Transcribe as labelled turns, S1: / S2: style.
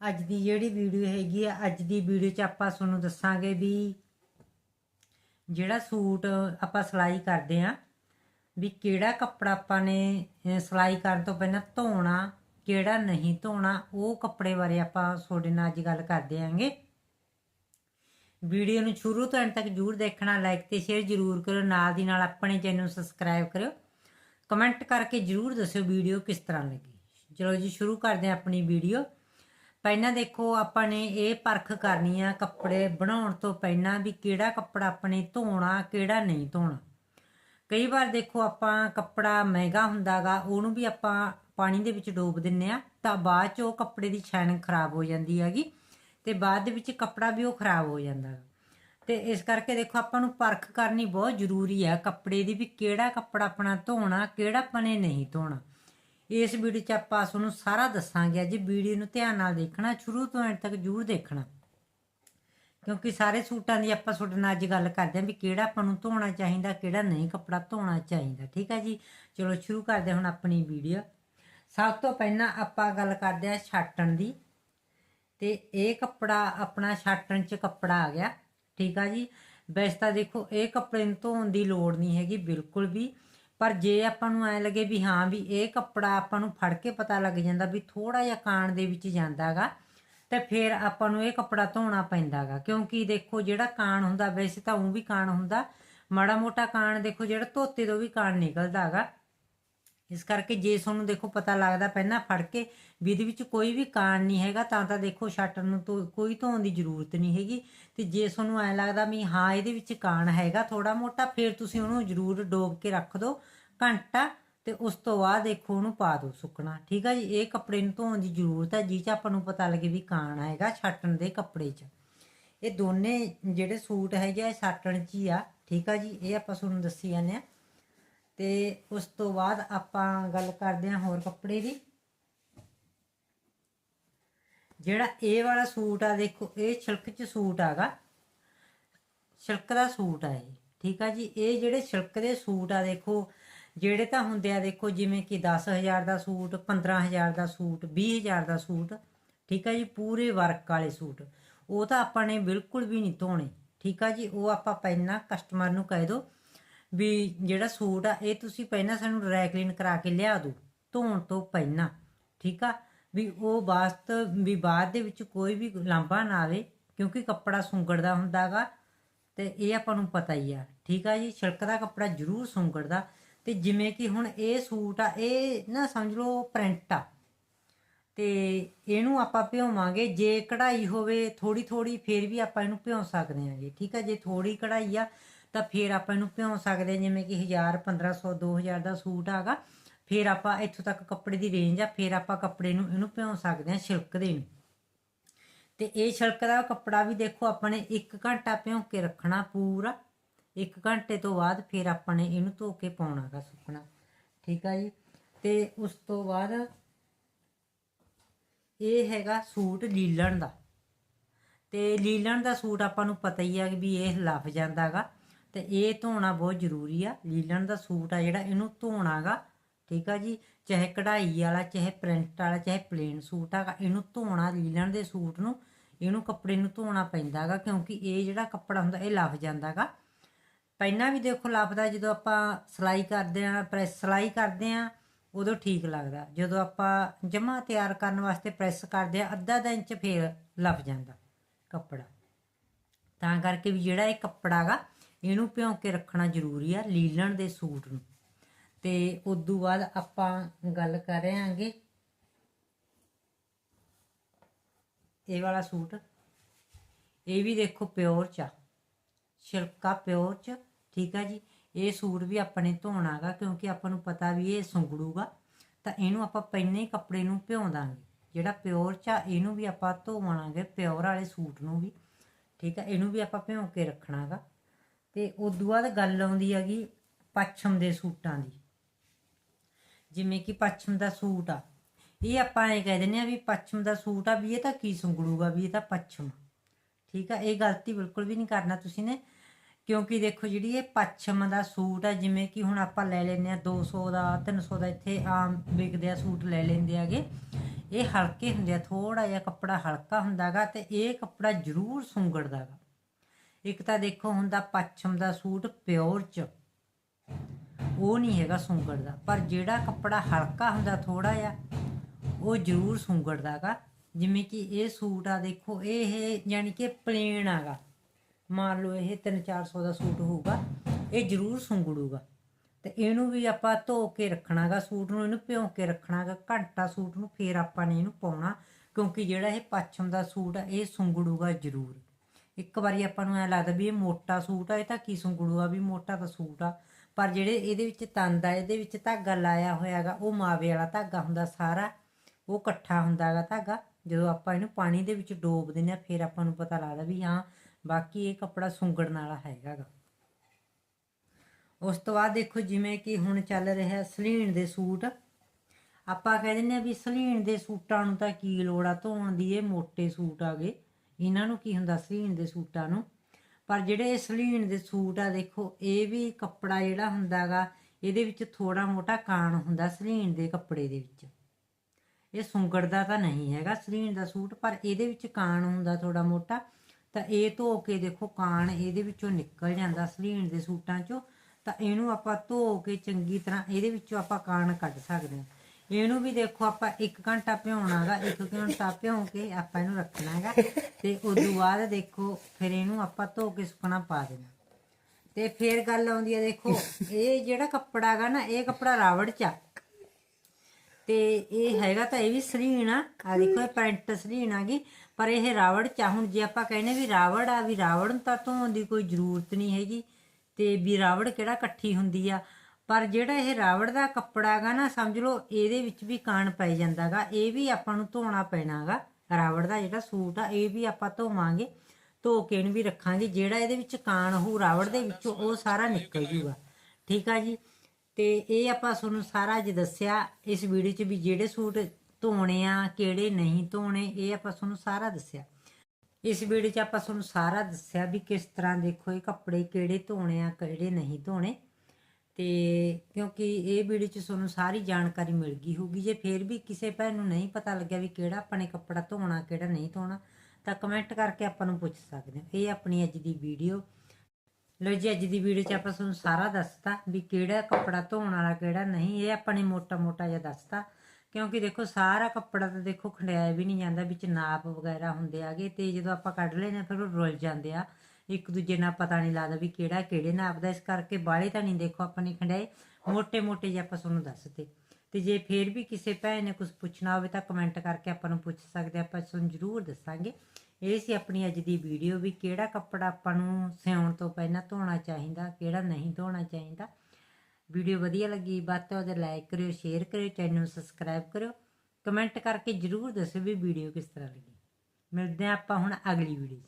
S1: ਅੱਜ ਦੀ ਜਿਹੜੀ ਵੀਡੀਓ ਹੈਗੀ ਆ, ਅੱਜ ਦੀ ਵੀਡੀਓ 'ਚ ਆਪਾਂ ਤੁਹਾਨੂੰ ਦੱਸਾਂਗੇ ਵੀ ਜਿਹੜਾ ਸੂਟ ਆਪਾਂ ਸਿਲਾਈ ਕਰਦੇ ਆ, ਵੀ ਕਿਹੜਾ ਕੱਪੜਾ ਆਪਾਂ ਨੇ ਸਿਲਾਈ ਕਰਨ ਤੋਂ ਪਹਿਲਾਂ ਧੋਣਾ, ਕਿਹੜਾ ਨਹੀਂ ਧੋਣਾ, ਉਹ ਕੱਪੜੇ ਬਾਰੇ ਆਪਾਂ ਤੁਹਾਡੇ ਨਾਲ ਅੱਜ ਗੱਲ ਕਰਦੇ ਆਂਗੇ। ਵੀਡੀਓ ਨੂੰ ਸ਼ੁਰੂ ਤੋਂ ਅੰਤ ਤੱਕ ਜਰੂਰ ਦੇਖਣਾ ਲਾਈਕ ਤੇ ਸ਼ੇਅਰ ਜਰੂਰ ਕਰੋ ਨਾਲ ਦੀ ਨਾਲ ਆਪਣੇ ਚੈਨਲ ਨੂੰ ਸਬਸਕ੍ਰਾਈਬ ਕਰਿਓ। ਕਮੈਂਟ ਕਰਕੇ ਜਰੂਰ ਦੱਸਿਓ ਵੀਡੀਓ ਕਿਸ ਤਰ੍ਹਾਂ ਲੱਗੀ। ਚਲੋ ਜੀ, ਸ਼ੁਰੂ ਕਰਦੇ ਹਾਂ ਆਪਣੀ ਵੀਡੀਓ। ਪਹਿਲਾਂ ਦੇਖੋ ਆਪਾਂ ਨੇ ਇਹ ਪਰਖ ਕਰਨੀ ਆ ਕੱਪੜੇ ਬਣਾਉਣ ਤੋਂ ਪਹਿਲਾਂ ਵੀ ਕਿਹੜਾ ਕੱਪੜਾ ਆਪਣੇ ਧੋਣਾ, ਕਿਹੜਾ ਨਹੀਂ ਧੋਣਾ ਕਈ ਵਾਰ ਦੇਖੋ ਆਪਾਂ ਕੱਪੜਾ ਮਹਿੰਗਾ ਹੁੰਦਾਗਾ, ਉਹਨੂੰ ਵੀ ਆਪਾਂ ਪਾਣੀ ਦੇ ਵਿੱਚ ਡੋਬ ਦਿੰਨੇ ਆ, ਤਾਂ ਬਾਅਦ ਚ ਉਹ ਕੱਪੜੇ ਦੀ ਸ਼ਾਈਨਿੰਗ ਖਰਾਬ ਹੋ ਜਾਂਦੀ ਹੈਗੀ ਤੇ ਬਾਅਦ ਦੇ ਵਿੱਚ ਕੱਪੜਾ ਵੀ ਉਹ ਖਰਾਬ ਹੋ ਜਾਂਦਾ ਗਾ। ਤੇ ਇਸ ਕਰਕੇ ਦੇਖੋ ਆਪਾਂ ਨੂੰ ਪਰਖ ਕਰਨੀ ਬਹੁਤ ਜ਼ਰੂਰੀ ਆ ਕੱਪੜੇ ਦੀ ਵੀ ਕਿਹੜਾ ਕੱਪੜਾ ਆਪਣਾ ਧੋਣਾ, ਕਿਹੜਾ ਆਪਾਂ ਨਹੀਂ ਧੋਣਾ ਇਸ ਵੀਡੀਓ 'ਚ ਆਪਾਂ ਤੁਹਾਨੂੰ ਸਾਰਾ ਦੱਸਾਂਗੇ। ਅੱਜ ਵੀਡੀਓ ਨੂੰ ਧਿਆਨ ਨਾਲ ਦੇਖਣਾ, ਸ਼ੁਰੂ ਤੋਂ ਅੰਤ ਤੱਕ ਜ਼ਰੂਰ ਦੇਖਣਾ। ਕਿਉਂਕਿ ਸਾਰੇ ਸੂਟਾਂ ਦੀ ਆਪਾਂ ਤੁਹਾਡੇ ਨਾਲ ਅੱਜ ਗੱਲ ਕਰਦੇ ਹਾਂ ਵੀ ਕਿਹੜਾ ਆਪਾਂ ਨੂੰ ਧੋਣਾ ਚਾਹੀਦਾ, ਕਿਹੜਾ ਨਹੀਂ ਕੱਪੜਾ ਧੋਣਾ ਚਾਹੀਦਾ। ਠੀਕ ਹੈ ਜੀ? ਚਲੋ ਸ਼ੁਰੂ ਕਰਦੇ ਹਾਂ ਹੁਣ ਆਪਣੀ ਵੀਡੀਓ। ਸਭ ਤੋਂ ਪਹਿਲਾਂ ਆਪਾਂ ਗੱਲ ਕਰਦੇ ਹਾਂ ਛਾਟਣ ਦੀ। ਤੇ ਇਹ ਕੱਪੜਾ ਆਪਣਾ ਛਾਟਣ ਚ ਕੱਪੜਾ ਆ ਗਿਆ। ਠੀਕ ਆ ਜੀ? ਵੈਸੇ ਤਾਂ ਦੇਖੋ, ਇਹ ਕੱਪੜੇ ਨੂੰ ਧੋਣ ਦੀ ਲੋੜ ਨਹੀਂ ਹੈਗੀ, ਬਿਲਕੁਲ ਵੀ। ਪਰ ਜੇ ਆਪਾਂ ਨੂੰ ਐ ਲੱਗੇ ਵੀ ਹਾਂ ਵੀ ਇਹ ਕੱਪੜਾ ਆਪਾਂ ਨੂੰ ਫੜ ਕੇ ਪਤਾ ਲੱਗ ਜਾਂਦਾ ਵੀ ਥੋੜਾ ਜਿਹਾ ਕਾਣ ਦੇ ਵਿੱਚ ਜਾਂਦਾਗਾ, ਤੇ ਫਿਰ ਆਪਾਂ ਨੂੰ ਇਹ ਕੱਪੜਾ ਧੋਣਾ ਪੈਂਦਾਗਾ। ਕਿਉਂਕਿ ਦੇਖੋ ਜਿਹੜਾ ਕਾਣ ਹੁੰਦਾ, ਵੈਸੇ ਤਾਂ ਉਹ ਵੀ ਕਾਣ ਹੁੰਦਾ, ਮਾੜਾ ਮੋਟਾ ਕਾਣ ਦੇਖੋ ਜਿਹੜਾ ਧੋਤੇ ਤੋਂ ਵੀ ਕਾਣ ਨਿਕਲਦਾਗਾ। ਇਸ ਕਰਕੇ ਜੇ ਤੁਹਾਨੂੰ ਦੇਖੋ ਪਤਾ ਲੱਗਦਾ ਪਹਿਲਾਂ ਫੜ ਕੇ ਵੀ ਇਹਦੇ ਵਿੱਚ ਕੋਈ ਵੀ ਕਾਣ ਨਹੀਂ ਹੈਗਾ, ਤਾਂ ਤਾਂ ਦੇਖੋ ਸ਼ਟਰ ਨੂੰ ਧੋ, ਕੋਈ ਧੋਣ ਦੀ ਜ਼ਰੂਰਤ ਨਹੀਂ ਹੈਗੀ। ਤੇ ਜੇ ਤੁਹਾਨੂੰ ਐ ਲੱਗਦਾ ਵੀ ਹਾਂ, ਇਹਦੇ ਵਿੱਚ ਕਾਣ ਹੈਗਾ ਥੋੜਾ ਮੋਟਾ, ਫਿਰ ਤੁਸੀਂ ਉਹਨੂੰ ਜ਼ਰੂਰ ਡੋਬ ਕੇ ਰੱਖ ਦਿਓ ਘੰਟਾ ਤੇ ਉਸ ਤੋਂ ਬਾਅਦ ਦੇਖੋ ਉਹਨੂੰ ਪਾ ਦਿਓ ਸੁੱਕਣਾ। ਠੀਕ ਆ ਜੀ? ਇਹ ਕੱਪੜੇ ਨੂੰ ਧੋਣ ਦੀ ਜ਼ਰੂਰਤ ਹੈ ਜਿਹ 'ਚ ਆਪਾਂ ਨੂੰ ਪਤਾ ਲੱਗੇ ਵੀ ਕਾਣ ਹੈਗਾ ਛਾਟਣ ਦੇ ਕੱਪੜੇ 'ਚ। ਇਹ ਦੋਨੇ ਜਿਹੜੇ ਸੂਟ ਹੈਗੇ ਆ, ਇਹ ਛਾਟਣ 'ਚ ਹੀ ਆ। ਠੀਕ ਆ ਜੀ? ਇਹ ਆਪਾਂ ਤੁਹਾਨੂੰ ਦੱਸੀ ਜਾਂਦੇ ਆ। ਤੇ ਉਸ ਤੋਂ ਬਾਅਦ ਆਪਾਂ ਗੱਲ ਕਰਦੇ ਹਾਂ ਹੋਰ ਕੱਪੜੇ ਦੀ। ਜਿਹੜਾ ਇਹ ਵਾਲਾ ਸੂਟ ਆ, ਦੇਖੋ, ਇਹ ਛਿਲਕ ਚ ਸੂਟ ਆਗਾ। ਛਿਲਕ ਦਾ ਸੂਟ ਆ ਇਹ, ਠੀਕ ਆ ਜੀ? ਇਹ ਜਿਹੜੇ ਛਿਲਕ ਦੇ ਸੂਟ ਆ, ਦੇਖੋ, ਜਿਹੜੇ ਤਾਂ ਹੁੰਦੇ ਆ, ਦੇਖੋ, ਜਿਵੇਂ ਕਿ 10000 ਦਾ ਸੂਟ 15000 ਦਾ ਸੂਟ 20000 ਦਾ ਸੂਟ, ਠੀਕ ਆ ਜੀ? ਪੂਰੇ ਵਰਕ ਵਾਲੇ ਸੂਟ। ਉਹ ਤਾਂ ਆਪਾਂ ਨੇ ਬਿਲਕੁਲ ਵੀ ਨਹੀਂ ਧੋਣੇ, ਠੀਕ ਆ ਜੀ? ਉਹ ਆਪਾਂ ਪਹਿਲਾਂ ਕਸਟਮਰ ਨੂੰ ਕਹਿ ਦੋ ਵੀ ਜਿਹੜਾ ਸੂਟ ਆ, ਇਹ ਤੁਸੀਂ ਪਹਿਲਾਂ ਸਾਨੂੰ ਡਰਾਈ ਕਲੀਨ ਕਰਾ ਕੇ ਲਿਆ ਦਿਓ, ਧੋਣ ਤੋਂ ਪਹਿਲਾਂ, ਠੀਕ ਆ? ਵੀ ਉਹ ਵਾਸਤ, ਵੀ ਬਾਅਦ ਦੇ ਵਿੱਚ ਕੋਈ ਵੀ ਲਾਂਭਾ ਨਾ ਆਵੇ, ਕਿਉਂਕਿ ਕੱਪੜਾ ਸੁੰਗੜਦਾ ਹੁੰਦਾਗਾ ਤੇ ਇਹ ਆਪਾਂ ਨੂੰ ਪਤਾ ਹੀ ਆ, ਠੀਕ ਆ ਜੀ? ਛਿਲਕ ਦਾ ਕੱਪੜਾ ਜ਼ਰੂਰ ਸੁੰਗੜਦਾ, ਤੇ ਜਿਵੇਂ ਕਿ ਹੁਣ ਇਹ ਸੂਟ ਆ, ਇਹ ਨਾ ਸਮਝ ਲਓ ਪ੍ਰਿੰਟ ਆ, ਤੇ ਇਹਨੂੰ ਆਪਾਂ ਭਿਓਵਾਂਗੇ ਜੇ ਕਢਾਈ ਹੋਵੇ ਥੋੜੀ ਥੋੜੀ ਫੇਰ ਵੀ ਆਪਾਂ ਇਹਨੂੰ ਭਿਉਂ ਸਕਦੇ ਹਾਂਗੇ ਠੀਕ ਆ? ਜੇ ਥੋੜੀ ਕਢਾਈ ਆ ਤਾਂ ਫਿਰ ਆਪਾਂ ਇਹਨੂੰ ਭਿਉਂ ਸਕਦੇ ਹਾਂ, ਜਿਵੇਂ ਕਿ 1000 1500 2000 ਦਾ ਸੂਟ ਆਗਾ। ਫਿਰ ਆਪਾਂ ਇੱਥੋਂ ਤੱਕ ਕੱਪੜੇ ਦੀ ਰੇਂਜ ਆ, ਫਿਰ ਆਪਾਂ ਕੱਪੜੇ ਨੂੰ ਇਹਨੂੰ ਭਿਉਂ ਸਕਦੇ ਹਾਂ ਛਿਲਕ ਦੇ ਨੂੰ। ਤੇ ਇਹ ਛਿਲਕ ਦਾ ਕੱਪੜਾ ਵੀ ਦੇਖੋ, ਆਪਾਂ ਨੇ 1 ਘੰਟਾ ਭਿਉਂ ਕੇ ਰੱਖਣਾ ਪੂਰਾ। 1 ਘੰਟੇ ਤੋਂ ਬਾਅਦ ਫਿਰ ਆਪਾਂ ਨੇ ਇਹਨੂੰ ਧੋ ਕੇ ਪਾਉਣਾਗਾ ਸੁੱਕਣਾ। ਠੀਕ ਆ ਜੀ? ਤੇ ਉਸ ਤੋਂ ਬਾਅਦ ਇਹ ਹੈਗਾ ਸੂਟ ਲੀਲਣ ਦਾ। ਤੇ ਲੀਲਣ ਦਾ ਸੂਟ ਆਪਾਂ ਨੂੰ ਪਤਾ ਹੀ ਆ ਕਿ ਵੀ ਇਹ ਲੱਫ ਜਾਂਦਾਗਾ ਤੇ ਇਹ ਧੋਣਾ ਬਹੁਤ ਜ਼ਰੂਰੀ ਆ। ਲੀਲਣ ਦਾ ਸੂਟ ਆ ਜਿਹੜਾ, ਇਹਨੂੰ ਧੋਣਾਗਾ, ਠੀਕ ਆ ਜੀ? ਚਾਹੇ ਕਢਾਈ ਵਾਲਾ, ਚਾਹੇ ਪ੍ਰਿੰਟ ਵਾਲਾ, ਚਾਹੇ ਪਲੇਨ ਸੂਟ ਆਗਾ, ਇਹਨੂੰ ਧੋਣਾ, ਲੀਲਣ ਦੇ ਸੂਟ ਨੂੰ, ਇਹਨੂੰ ਕੱਪੜੇ ਨੂੰ ਧੋਣਾ ਪੈਂਦਾਗਾ, ਕਿਉਂਕਿ ਇਹ ਜਿਹੜਾ ਕੱਪੜਾ ਹੁੰਦਾ, ਇਹ ਲੱਫ ਜਾਂਦਾਗਾ। ਪਹਿਲਾਂ ਵੀ ਦੇਖੋ ਲਫਦਾ, ਜਦੋਂ ਆਪਾਂ ਸਿਲਾਈ ਕਰਦੇ ਆਂ, ਪ੍ਰੈਸ ਸਿਲਾਈ ਕਰਦੇ ਆਂ, ਉਦੋਂ ਠੀਕ ਲੱਗਦਾ। ਜਦੋਂ ਆਪਾਂ ਜਮਾ ਤਿਆਰ ਕਰਨ ਵਾਸਤੇ ਪ੍ਰੈਸ ਕਰਦੇ ਆ, ਅੱਧਾ ਦਿਨ ਇੰਚ ਫੇਰ ਲੱਭ ਜਾਂਦਾ ਕੱਪੜਾ। ਤਾਂ ਕਰਕੇ ਵੀ ਜਿਹੜਾ ਇਹ ਕੱਪੜਾ ਗਾ ਇਹਨੂੰ ਭਿਉਂ ਕੇ ਰੱਖਣਾ ਜ਼ਰੂਰੀ ਆ ਲੀਲਣ ਦੇ ਸੂਟ ਨੂੰ। ਤੇ ਉਦੋਂ ਬਾਅਦ ਆਪਾਂ ਗੱਲ ਕਰ ਰਹੇ ਹਾਂਗੇ ਇਹ ਵਾਲਾ ਸੂਟ। ਇਹ ਵੀ ਦੇਖੋ ਪਿਓਰ ਚ ਆ। ਛਿਲਕਾ ਪਿਓਰ ਚ, ਠੀਕ ਆ ਜੀ? ਇਹ ਸੂਟ ਵੀ ਆਪਾਂ ਨੇ ਧੋਣਾਗਾ ਕਿਉਂਕਿ ਆਪਾਂ ਨੂੰ ਪਤਾ ਵੀ ਇਹ ਸੁੰਗੜੂਗਾ। ਤਾਂ ਇਹਨੂੰ ਆਪਾਂ ਪਹਿਨੇ ਕੱਪੜੇ ਨੂੰ ਭਿਉਂ ਦਾਂਗੇ। ਜਿਹੜਾ ਪਿਓਰ ਚ ਇਹਨੂੰ ਵੀ ਆਪਾਂ ਧੋਵਾਂਗੇ ਪਿਓਰ ਵਾਲੇ ਸੂਟ ਨੂੰ ਵੀ। ਠੀਕ ਆ? ਇਹਨੂੰ ਵੀ ਆਪਾਂ ਭਿਉਂ ਕੇ ਰੱਖਣਾਗਾ ਤੇ ਉਦੋਂ ਬਾਅਦ ਗੱਲ ਆਉਂਦੀ ਹੈਗੀ ਪੱਛਮ ਦੇ ਸੂਟਾਂ ਦੀ। ਜਿਵੇਂ ਕਿ ਪੱਛਮ ਦਾ ਸੂਟ ਆ। ਇਹ ਆਪਾਂ ਇਹ ਕਹਿ ਦਿੰਦੇ ਆ ਵੀ ਪੱਛਮ ਦਾ ਸੂਟ ਆ ਵੀ ਇਹ ਤਾਂ ਕੀ ਸੁੰਗੜੂਗਾ ਵੀ ਇਹ ਤਾਂ ਪੱਛਮ। ਠੀਕ ਆ? ਇਹ ਗਲਤੀ ਬਿਲਕੁਲ ਵੀ ਨਹੀਂ ਕਰਨਾ ਤੁਸੀਂ ਨੇ। ਕਿਉਂਕਿ ਦੇਖੋ ਜਿਹੜੀ ਇਹ ਪੱਛਮ ਦਾ ਸੂਟ ਆ, ਜਿਵੇਂ ਕਿ ਹੁਣ ਆਪਾਂ ਲੈ ਲੈਨੇ ਆ 200 ਦਾ 300 ਦਾ ਇੱਥੇ ਆਮ ਵਿਕਦੇ ਆ ਸੂਟ ਲੈ ਲੈਂਦੇ ਆਗੇ ਇਹ ਹਲਕੇ ਹੁੰਦੇ ਆ ਥੋੜਾ ਜਿਹਾ ਕੱਪੜਾ ਹਲਕਾ ਹੁੰਦਾਗਾ ਤੇ ਇਹ ਕੱਪੜਾ ਜ਼ਰੂਰ ਸੁੰਗੜਦਾਗਾ। ਇੱਕ ਤਾਂ ਦੇਖੋ ਹੁੰਦਾ ਪੱਛਮ ਦਾ ਸੂਟ ਪਿਓਰ ਚ। ਉਹ ਨਹੀਂ ਹੈਗਾ ਸੁੰਗੜਦਾ ਪਰ ਜਿਹੜਾ ਕੱਪੜਾ ਹਲਕਾ ਹੁੰਦਾ ਥੋੜਾ ਜਿਹਾ, ਉਹ ਜ਼ਰੂਰ ਸੁੰਗੜਦਾਗਾ ਜਿਵੇਂ ਕਿ ਇਹ ਸੂਟ ਆ ਦੇਖੋ, ਇਹ ਯਾਨੀ ਕਿ ਪਲੇਨ ਆਗਾ। ਮੰਨ ਲਓ ਇਹ 3-400 ਦਾ ਸੂਟ ਹੋਊਗਾ, ਇਹ ਜ਼ਰੂਰ ਸੁੰਗੜੂਗਾ। ਤੇ ਇਹਨੂੰ ਵੀ ਆਪਾਂ ਧੋ ਕੇ ਰੱਖਣਾਗਾ ਸੂਟ ਨੂੰ, ਇਹਨੂੰ ਭਿਉਂ ਕੇ ਰੱਖਣਾਗਾ ਘੰਟਾ ਸੂਟ ਨੂੰ ਫੇਰ ਆਪਾਂ ਨੇ ਇਹਨੂੰ ਪਾਉਣਾ, ਕਿਉਂਕਿ ਜਿਹੜਾ ਇਹ ਪੱਛਮ ਦਾ ਸੂਟ ਆ, ਇਹ ਸੁੰਗੜੂਗਾ ਜ਼ਰੂਰ। ਇੱਕ ਵਾਰੀ ਆਪਾਂ ਨੂੰ ਐ ਲੱਗਦਾ ਵੀ ਇਹ ਮੋਟਾ ਸੂਟ ਆ, ਇਹ ਤਾਂ ਕੀ ਆ ਵੀ ਮੋਟਾ ਤਾਂ ਸੂਟ ਆ। ਪਰ ਜਿਹੜੇ ਇਹਦੇ ਵਿੱਚ ਤੰਦ ਆ, ਇਹਦੇ ਵਿੱਚ ਧਾਗਾ ਲਾਇਆ ਹੋਇਆਗਾ ਉਹ ਮਾਵੇ ਵਾਲਾ ਧਾਗਾ ਹੁੰਦਾ ਸਾਰਾ, ਉਹ ਇਕੱਠਾ ਹੁੰਦਾਗਾ ਧਾਗਾ। ਜਦੋਂ ਆਪਾਂ ਇਹਨੂੰ ਪਾਣੀ ਦੇ ਵਿੱਚ ਡੋਬ ਦਿੰਦੇ ਆ ਫਿਰ ਆਪਾਂ ਨੂੰ ਪਤਾ ਲੱਗਦਾ ਵੀ ਹਾਂ, ਬਾਕੀ ਇਹ ਕੱਪੜਾ ਸੁੰਗੜਨ ਵਾਲਾ ਹੈਗਾਗਾ ਉਸ ਤੋਂ ਬਾਅਦ ਦੇਖੋ ਜਿਵੇਂ ਕਿ ਹੁਣ ਚੱਲ ਰਿਹਾ ਸਲੀਨ ਦੇ ਸੂਟ। ਆਪਾਂ ਕਹਿ ਦਿੰਦੇ ਆ ਵੀ ਸਲੀਨ ਦੇ ਸੂਟਾਂ ਨੂੰ ਤਾਂ ਕੀ ਲੋੜ ਆ, ਧੋਣ ਦੀ ਇਹ ਮੋٹے ਸੂਟ ਆਗੇ ਇਹਨਾਂ ਨੂੰ ਕੀ ਹੁੰਦਾ, ਸਲੀਨ ਦੇ ਸੂਟਾਂ ਨੂੰ। ਪਰ ਜਿਹੜੇ ਇਹ ਸਲੀਨ ਦੇ ਸੂਟ ਆ, ਦੇਖੋ, ਇਹ ਵੀ ਕੱਪੜਾ ਜਿਹੜਾ ਹੁੰਦਾਗਾ ਇਹਦੇ ਵਿੱਚ ਥੋੜਾ ਮੋਟਾ ਕਾਣ ਹੁੰਦਾ ਸਲੀਨ ਦੇ ਕੱਪੜੇ ਦੇ ਵਿੱਚ। ਇਹ ਸੁੰਗੜਦਾ ਤਾਂ ਨਹੀਂ ਹੈਗਾ ਸਲੀਨ ਦਾ ਸੂਟ, ਪਰ ਇਹਦੇ ਵਿੱਚ ਕਾਣ ਹੁੰਦਾ ਥੋੜਾ ਮੋਟਾ। ਤਾਂ ਇਹ ਧੋ ਕੇ ਦੇਖੋ, ਕਾਣ ਇਹਦੇ ਵਿੱਚੋਂ ਨਿਕਲ ਜਾਂਦਾ ਸਲੀਨ ਦੇ ਸੂਟਾਂ ਚੋਂ। ਤਾਂ ਇਹਨੂੰ ਆਪਾਂ ਧੋ ਕੇ ਚੰਗੀ ਤਰ੍ਹਾਂ ਇਹਦੇ ਵਿੱਚੋਂ ਆਪਾਂ ਕਾਣ ਕੱਢ ਸਕਦੇ ਹਾਂ। ਇਹਨੂੰ ਵੀ ਦੇਖੋ ਆਪਾਂ 1 ਘੰਟਾ ਭਿਉਣਾਗਾ 1 ਘੰਟਾ ਭਿਉ ਕੇ ਆਪਾਂ ਇਹਨੂੰ ਰੱਖਣਾ ਹੈਗਾ ਤੇ ਉਦੋਂ ਬਾਅਦ ਦੇਖੋ, ਫਿਰ ਇਹਨੂੰ ਆਪਾਂ ਧੋ ਕੇ ਸੁੱਕਣਾ ਪਾ ਦੇਣਾ। ਤੇ ਫਿਰ ਗੱਲ ਆਉਂਦੀ ਹੈ ਦੇਖੋ, ਇਹ ਜਿਹੜਾ ਕੱਪੜਾ ਹੈਗਾ ਨਾ, ਇਹ ਕੱਪੜਾ ਰਾਵੜ ਚ ਤੇ ਇਹ ਹੈਗਾ ਤਾਂ ਇਹ ਵੀ ਸਰੀਣ ਆ। ਆ ਦੇਖੋ, ਇਹ ਪੈਂਟ ਸਰੀਣ ਆ ਗਈ ਪਰ ਇਹ ਰਾਵੜ ਚਾ ਹੁਣ ਜੇ ਆਪਾਂ ਕਹਿੰਦੇ ਵੀ ਰਾਵੜ ਆ, ਵੀ ਰਾਵੜ ਨੂੰ ਤਾਂ ਧੋਣ ਦੀ ਕੋਈ ਜ਼ਰੂਰਤ ਨਹੀਂ ਹੈਗੀ। ਤੇ ਵੀ ਰਾਵੜ ਕਿਹੜਾ ਇਕੱਠੀ ਹੁੰਦੀ ਆ? ਪਰ ਜਿਹੜਾ ਇਹ ਰਾਵੜ ਦਾ ਕੱਪੜਾ ਹੈਗਾ ਨਾ, ਸਮਝ ਲਓ, ਇਹਦੇ ਵਿੱਚ ਵੀ ਕਾਣ ਪੈ ਜਾਂਦਾਗਾ ਇਹ ਵੀ ਆਪਾਂ ਨੂੰ ਧੋਣਾ ਪੈਣਾਗਾ ਰਾਵੜ ਦਾ ਜਿਹੜਾ ਸੂਟ ਆ, ਇਹ ਵੀ ਆਪਾਂ ਧੋਵਾਂਗੇ। ਧੋ ਕੇ ਇਹਨੂੰ ਵੀ ਰੱਖਾਂਗੇ। ਜਿਹੜਾ ਇਹਦੇ ਵਿੱਚ ਕਾਣ ਹੋ ਰਾਵੜ ਦੇ ਵਿੱਚੋਂ, ਉਹ ਸਾਰਾ ਨਿਕਲ ਜੂਗਾ। ਠੀਕ ਆ ਜੀ? ਤੇ ਇਹ ਆਪਾਂ ਤੁਹਾਨੂੰ ਸਾਰਾ ਅੱਜ ਦੱਸਿਆ ਇਸ ਵੀਡੀਓ 'ਚ ਵੀ ਜਿਹੜੇ ਸੂਟ ਧੋਣੇ ਆ, ਕਿਹੜੇ ਨਹੀਂ ਧੋਣੇ, ਇਹ ਆਪਾਂ ਤੁਹਾਨੂੰ ਸਾਰਾ ਦੱਸਿਆ। ਇਸ ਵੀਡੀਓ 'ਚ ਆਪਾਂ ਤੁਹਾਨੂੰ ਸਾਰਾ ਦੱਸਿਆ ਵੀ ਕਿਸ ਤਰ੍ਹਾਂ ਦੇਖੋ ਇਹ ਕੱਪੜੇ ਕਿਹੜੇ ਧੋਣੇ ਆ, ਕਿਹੜੇ ਨਹੀਂ ਧੋਣੇ। ਤੇ ਕਿਉਂਕਿ ਇਹ ਵੀਡੀਓ 'ਚ ਤੁਹਾਨੂੰ ਸਾਰੀ ਜਾਣਕਾਰੀ ਮਿਲ ਗਈ ਹੋਊਗੀ। ਜੇ ਫੇਰ ਵੀ ਕਿਸੇ ਭੈਣ ਨੂੰ ਨਹੀਂ ਪਤਾ ਲੱਗਿਆ ਵੀ ਕਿਹੜਾ ਆਪਣੇ ਕੱਪੜਾ ਧੋਣਾ, ਕਿਹੜਾ ਨਹੀਂ ਧੋਣਾ, ਤਾਂ ਕਮੈਂਟ ਕਰਕੇ ਆਪਾਂ ਨੂੰ ਪੁੱਛ ਸਕਦੇ ਹੋ। ਇਹ ਆਪਣੀ ਅੱਜ ਦੀ ਵੀਡੀਓ। ਲੋ ਜੀ, ਅੱਜ ਦੀ ਵੀਡੀਓ 'ਚ ਆਪਾਂ ਤੁਹਾਨੂੰ ਸਾਰਾ ਦੱਸਤਾ ਵੀ ਕਿਹੜਾ ਕੱਪੜਾ ਧੋਣ ਵਾਲਾ, ਕਿਹੜਾ ਨਹੀਂ। ਇਹ ਆਪਾਂ ਨੇ ਮੋਟਾ-ਮੋਟਾ ਜਿਹਾ ਦੱਸਤਾ। ਕਿਉਂਕਿ ਦੇਖੋ, ਸਾਰਾ ਕੱਪੜਾ ਤਾਂ ਦੇਖੋ ਖੰਡਿਆਇਆ ਵੀ ਨਹੀਂ ਜਾਂਦਾ ਵਿੱਚ ਨਾਪ ਵਗੈਰਾ ਹੁੰਦੇ ਆਗੇ ਤੇ ਜਦੋਂ ਆਪਾਂ ਕੱਢ ਲੈਨੇ ਫਿਰ ਉਹ ਰੁੱਲ ਜਾਂਦੇ ਆ। ਇੱਕ ਦੂਜੇ ਨਾਲ ਪਤਾ ਨਹੀਂ ਲੱਗਦਾ ਵੀ ਕਿਹੜਾ ਕਿਹੜੇ ਨਾਪਦਾ ਇਸ ਕਰਕੇ ਬਾਲੇ ਤਾਂ ਨਹੀਂ ਦੇਖੋ ਆਪਾਂ ਨੇ ਖੰਡਾਏ ਮੋٹے ਮੋٹے ਜੇ ਆਪਾਂ ਤੁਹਾਨੂੰ ਦੱਸਤੇ। ਤੇ ਜੇ ਫੇਰ ਵੀ ਕਿਸੇ ਭੈਣ ਨੇ ਕੁਝ ਪੁੱਛਣਾ ਹੋਵੇ ਤਾਂ ਕਮੈਂਟ ਕਰਕੇ ਆਪਾਂ ਨੂੰ ਪੁੱਛ ਸਕਦੇ ਆਪਾਂ ਤੁਹਾਨੂੰ ਜ਼ਰੂਰ ਦੱਸਾਂਗੇ। ਇਹ ਸੀ ਆਪਣੀ ਅੱਜ ਦੀ ਵੀਡੀਓ ਵੀ ਕਿਹੜਾ ਕੱਪੜਾ ਆਪਾਂ ਨੂੰ ਸਿਉਣ ਤੋਂ ਪਹਿਲਾਂ ਧੋਣਾ ਚਾਹੀਦਾ, ਕਿਹੜਾ ਨਹੀਂ ਧੋਣਾ ਚਾਹੀਦਾ। ਵੀਡੀਓ ਵਧੀਆ ਲੱਗੀ, ਵੱਧ ਤੋਂ ਵੱਧ ਲਾਈਕ ਕਰਿਓ ਸ਼ੇਅਰ ਕਰਿਓ ਚੈਨਲ ਨੂੰ ਸਬਸਕ੍ਰਾਈਬ ਕਰਿਓ। ਕਮੈਂਟ ਕਰਕੇ ਜਰੂਰ ਦੱਸੋ ਵੀ ਵੀਡੀਓ ਕਿਸ ਤਰ੍ਹਾਂ ਲੱਗੀ। ਮਿਲਦੇ ਆਪਾਂ ਹੁਣ ਅਗਲੀ ਵੀਡੀਓ